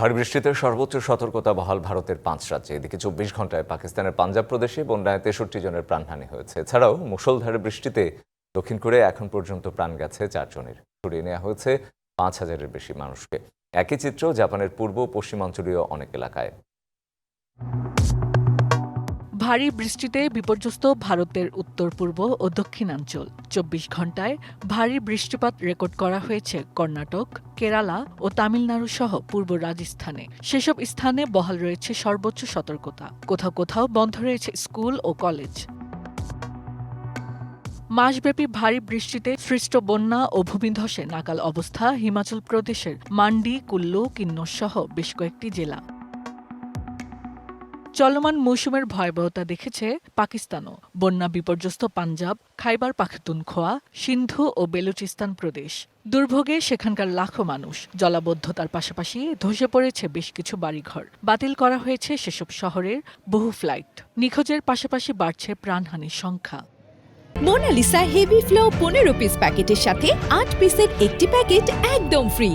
ভারী বৃষ্টিতে সর্বোচ্চ সতর্কতা বহাল ভারতের পাঁচ রাজ্যে। এদিকে চব্বিশ ঘন্টায় পাকিস্তানের পাঞ্জাব প্রদেশে বন্যায় তেষট্টি জনের প্রাণহানি হয়েছে। এছাড়াও মুসলধারে বৃষ্টিতে দক্ষিণ কোরিয়া এখন পর্যন্ত প্রাণ গেছে চারজনের সরিয়ে নেওয়া হয়েছে পাঁচ হাজারের বেশি মানুষকে। একই চিত্র জাপানের পূর্ব পশ্চিমাঞ্চলীয় অনেক এলাকায়। ভারী বৃষ্টিতে বিপর্যস্ত ভারতের উত্তর পূর্ব ও দক্ষিণাঞ্চল। চব্বিশ ঘন্টায় ভারী বৃষ্টিপাত রেকর্ড করা হয়েছে কর্ণাটক, কেরালা ও তামিলনাড়ু সহ পূর্ব রাজস্থানে। সেসব স্থানে বহাল রয়েছে সর্বোচ্চ সতর্কতা। কোথাও কোথাও বন্ধ রয়েছে স্কুল ও কলেজ। মাসব্যাপী ভারী বৃষ্টিতে সৃষ্ট বন্যা ও ভূমিধসে নাকাল অবস্থা হিমাচল প্রদেশের মান্ডি, কুল্লু, কিন্নর সহ বেশ কয়েকটি জেলা। চলমান মৌসুমের ভয়াবহতা দেখেছে পাকিস্তানও। বন্যা বিপর্যস্ত পাঞ্জাব, খাইবার পাখতুনখোয়া সিন্ধু ও বেলুচিস্তান প্রদেশ। দুর্ভোগে সেখানকার লাখো মানুষ। জলাবদ্ধতার পাশাপাশি ধসে পড়েছে বেশ কিছু বাড়িঘর। বাতিল করা হয়েছে সেসব শহরের বহু ফ্লাইট। নিখোঁজের পাশাপাশি বাড়ছে প্রাণহানির সংখ্যা। মোনালিসা হেভি ফ্লো পনেরো পিস প্যাকেটের সাথে আট পিসের একটি প্যাকেট একদম ফ্রি।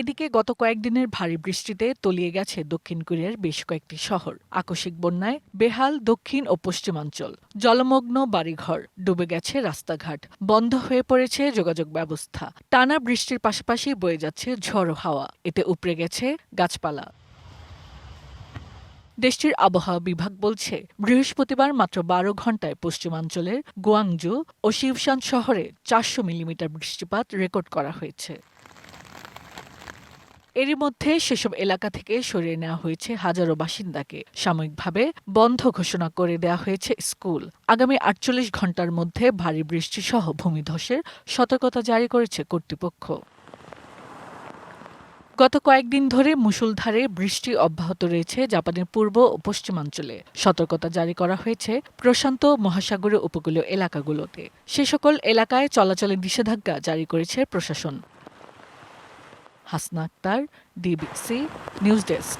এদিকে গত কয়েকদিনের ভারী বৃষ্টিতে তলিয়ে গেছে দক্ষিণ কোরিয়ার বেশ কয়েকটি শহর। আকস্মিক বন্যায় বেহাল দক্ষিণ ও পশ্চিমাঞ্চল। জলমগ্ন বাড়িঘর, ডুবে গেছে রাস্তাঘাট, বন্ধ হয়ে পড়েছে যোগাযোগ ব্যবস্থা। টানা বৃষ্টির পাশাপাশি বয়ে যাচ্ছে ঝড়ো হাওয়া। এতে উপড়ে গেছে গাছপালা। দেশটির আবহাওয়া বিভাগ বলছে, বৃহস্পতিবার মাত্র বারো ঘন্টায় পশ্চিমাঞ্চলের গোয়াংজু ও শিবশান শহরে চারশো মিলিমিটার বৃষ্টিপাত রেকর্ড করা হয়েছে। এরই মধ্যে সেসব এলাকা থেকে সরিয়ে নেওয়া হয়েছে হাজারো বাসিন্দাকে। সাময়িকভাবে বন্ধ ঘোষণা করে দেওয়া হয়েছে স্কুল। আগামী আটচল্লিশ ঘণ্টার মধ্যে ভারী বৃষ্টি সহ ভূমিধসের সতর্কতা জারি করেছে কর্তৃপক্ষ। গত কয়েকদিন ধরে মুষলধারে বৃষ্টি অব্যাহত রয়েছে জাপানের পূর্ব ও পশ্চিমাঞ্চলে। সতর্কতা জারি করা হয়েছে প্রশান্ত মহাসাগরীয় উপকূলীয় এলাকাগুলোতে। সে সকল এলাকায় চলাচলের নিষেধাজ্ঞা জারি করেছে প্রশাসন। Hasna Akter DBC news desk